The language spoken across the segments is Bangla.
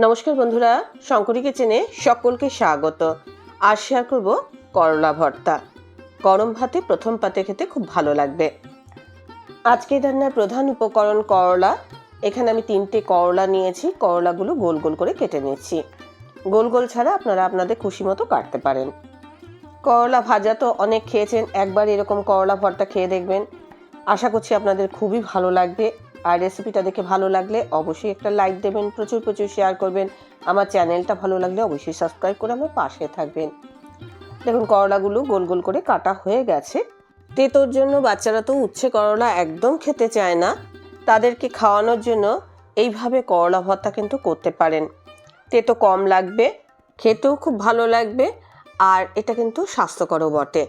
নমস্কার বন্ধুরা শঙ্করী কিচেনে সকলকে স্বাগত। আজ শেয়ার করব করলা ভর্তা। গরম ভাতে প্রথম পাতে খেতে খুব ভালো লাগবে। আজকে রান্নার প্রধান উপকরণ করলা। এখানে আমি তিনটে করলা নিয়েছি, করলাগুলো গোল গোল করে কেটে নিচ্ছি। গোল গোল ছাড়া আপনারা আপনাদের খুশি মতো কাটতে পারেন। করলা ভাজা তো অনেক খেয়েছেন, একবার এরকম করলা ভর্তা খেয়ে দেখবেন। আশা করছি আপনাদের খুবই ভালো লাগবে। আর রেসিপিটা দেখে ভালো লাগলে অবশ্যই একটা লাইক দেবেন, প্রচুর প্রচুর শেয়ার করবেন। আমার চ্যানেলটা ভালো লাগলে অবশ্যই সাবস্ক্রাইব করে আমার পাশে থাকবেন। দেখুন, করলাগুলো গোল গোল করে কাটা হয়ে গেছে। তেতোর জন্য বাচ্চারা তো উচ্ছে করলা একদম খেতে চায় না। তাদেরকে খাওয়ানোর জন্য এইভাবে করলা ভর্তা কিন্তু করতে পারেন। তেতো কম লাগবে, খেতেও খুব ভালো লাগবে, আর এটা কিন্তু স্বাস্থ্যকরও বটে।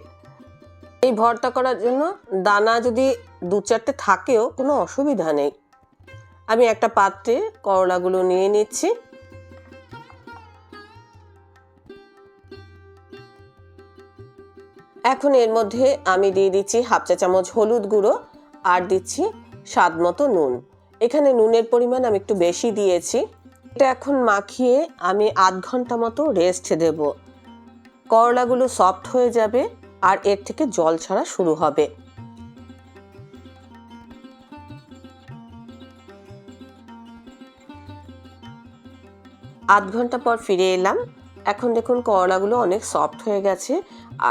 এই ভর্তা করার জন্য দানা যদি দু চারটে থাকেও কোনো অসুবিধা নেই। আমি একটা পাত্রে করলাগুলো নিয়ে নিচ্ছি। এখন এর মধ্যে আমি দিয়ে দিচ্ছি হাফ চা চামচ হলুদ গুঁড়ো আর দিচ্ছি স্বাদ মতো নুন। এখানে নুনের পরিমাণ আমি একটু বেশি দিয়েছি। এটা এখন মাখিয়ে আমি আধ ঘণ্টা মতো রেস্ট দেব। করলাগুলো সফট হয়ে যাবে। আর এর থেকে জল ছাড়া শুরু হবে। আধ ঘণ্টা পর ফিরে এলাম। এখন দেখুন করলাগুলো অনেক সফট হয়ে গেছে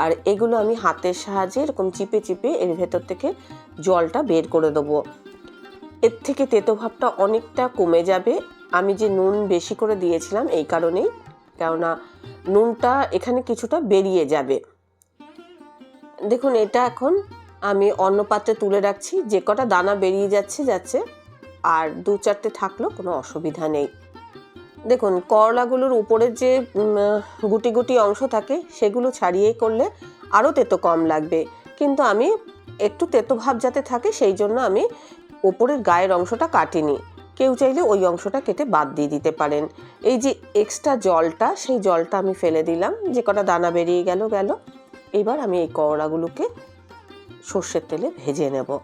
আর এগুলো আমি হাতের সাহায্যে এরকম চিপে চিপে এর ভেতর থেকে জলটা বের করে দেবো। এর থেকে তেতো ভাবটা অনেকটা কমে যাবে। আমি যে নুন বেশি করে দিয়েছিলাম এই কারণেই, কেননা নুনটা এখানে কিছুটা বেরিয়ে যাবে। দেখুন, এটা এখন আমি অন্য পাত্রে তুলে রাখছি। যে কটা দানা বেরিয়ে যাচ্ছে যাচ্ছে, আর দু চারটে থাকলেও কোনো অসুবিধা নেই। দেখুন, করলাগুলোর উপরের যে গুটি গুটি অংশ থাকে, সেগুলো ছাড়িয়ে করলে আরও তেতো কম লাগবে। কিন্তু আমি একটু তেতো ভাব যাতে থাকে, সেই জন্য আমি ওপরের গায়ের অংশটা কাটিনি। কেউ চাইলে ওই অংশটা কেটে বাদ দিয়ে দিতে পারেন। এই যে এক্সট্রা জলটা, সেই জলটা আমি ফেলে দিলাম। যে কটা দানা বেরিয়ে গেল গেল। এবার আমি এই করলাগুলোকে সর্ষের তেলে ভেজে নেব।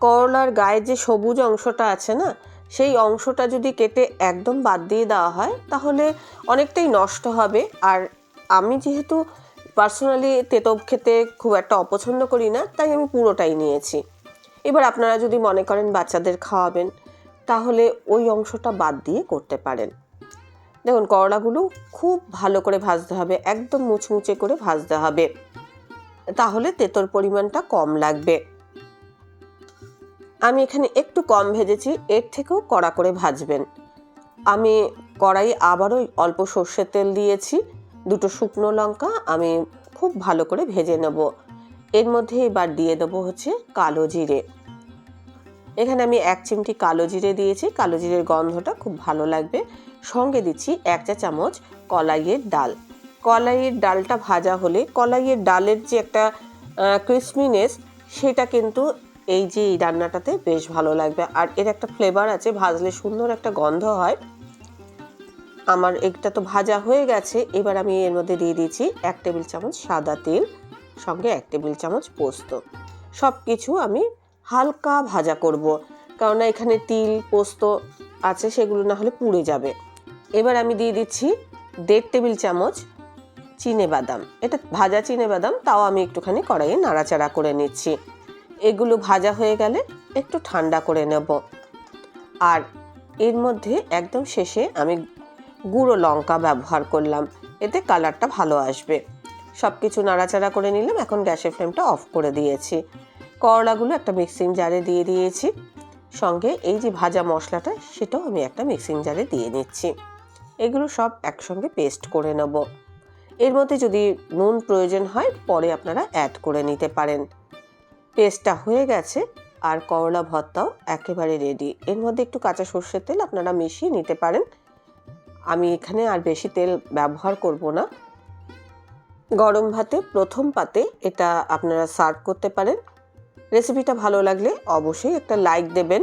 করলার গায়ে যে সবুজ অংশটা আছে না, সেই অংশটা যদি কেটে একদম বাদ দিয়ে দেওয়া হয়, তাহলে অনেকটাই নষ্ট হবে। আর আমি যেহেতু পার্সোনালি তেতো খেতে খুব একটা অপছন্দ করি না, তাই আমি পুরোটাই নিয়েছি। এবার আপনারা যদি মনে করেন বাচ্চাদের খাওয়াবেন, তাহলে ওই অংশটা বাদ দিয়ে করতে পারেন। দেখুন, করলাগুলো খুব ভালো করে ভাজতে হবে, একদম মুচমুচে করে ভাজতে হবে। তাহলে তেতোর পরিমাণটা কম লাগবে। আমি এখানে একটু কম ভেজেছি, এর থেকেও কড়া করে ভাজবেন। আমি কড়াই আবারও অল্প সর্ষের তেল দিয়েছি, দুটো শুকনো লঙ্কা আমি খুব ভালো করে ভেজে নেব। এর মধ্যে এবার দিয়ে দেবো হচ্ছে কালো জিরে। এখানে আমি এক চিমটি কালো জিরে দিয়েছি, কালো জিরের গন্ধটা খুব ভালো লাগবে। সঙ্গে দিচ্ছি এক চা চামচ কলাইয়ের ডাল। কলাইয়ের ডালটা ভাজা হলে কলাইয়ের ডালের যে একটা ক্রিসমিনেস সেটা কিন্তু এই যে এই রান্নাটাতে বেশ ভালো লাগবে। আর এর একটা ফ্লেভার আছে, ভাজলে সুন্দর একটা গন্ধ হয়। আমার একটা তো ভাজা হয়ে গেছে, এবার আমি এর মধ্যে দিয়ে দিয়েছি এক টেবিল চামচ সাদা তেল, সঙ্গে এক টেবিল চামচ পোস্ত। সব কিছু আমি হালকা ভাজা করব কারণ এখানে তিল, পোস্ত আছে, সেগুলো না হলে পুড়ে যাবে। এবার আমি দিয়ে দিচ্ছি দেড় টেবিল চামচ চিনে বাদাম। এটা ভাজা চিনে বাদাম, তাও আমি একটুখানি কড়াইয়ে নাড়াচাড়া করে নিচ্ছি। এগুলো ভাজা হয়ে গেলে একটু ঠান্ডা করে নেব। আর এর মধ্যে একদম শেষে আমি গুঁড়ো লঙ্কা ব্যবহার করলাম। এতে কালারটা ভালো আসবে। সব কিছু নাড়াচাড়া করে নিলাম, এখন গ্যাসের ফ্লেমটা অফ করে দিয়েছি। করলাগুলো একটা মিক্সিং জারে দিয়ে দিয়েছি। সঙ্গে এই যে ভাজা মশলাটা, সেটাও আমি একটা মিক্সিং জারে দিয়ে নিচ্ছি। এগুলো সব একসঙ্গে পেস্ট করে নেব। এর মধ্যে যদি নুন প্রয়োজন হয়, পরে আপনারা অ্যাড করে নিতে পারেন। পেস্টটা হয়ে গেছে, আর করলা ভর্তাও একেবারে রেডি এর মধ্যে একটু কাঁচা সর্ষের তেল আপনারা মিশিয়ে নিতে পারেন। আমি এখানে আর বেশি তেল ব্যবহার করব না। গরম ভাতে, প্রথম পাতে এটা আপনারা সার্ভ করতে পারেন। রেসিপিটা ভালো লাগলে অবশ্যই একটা লাইক দেবেন।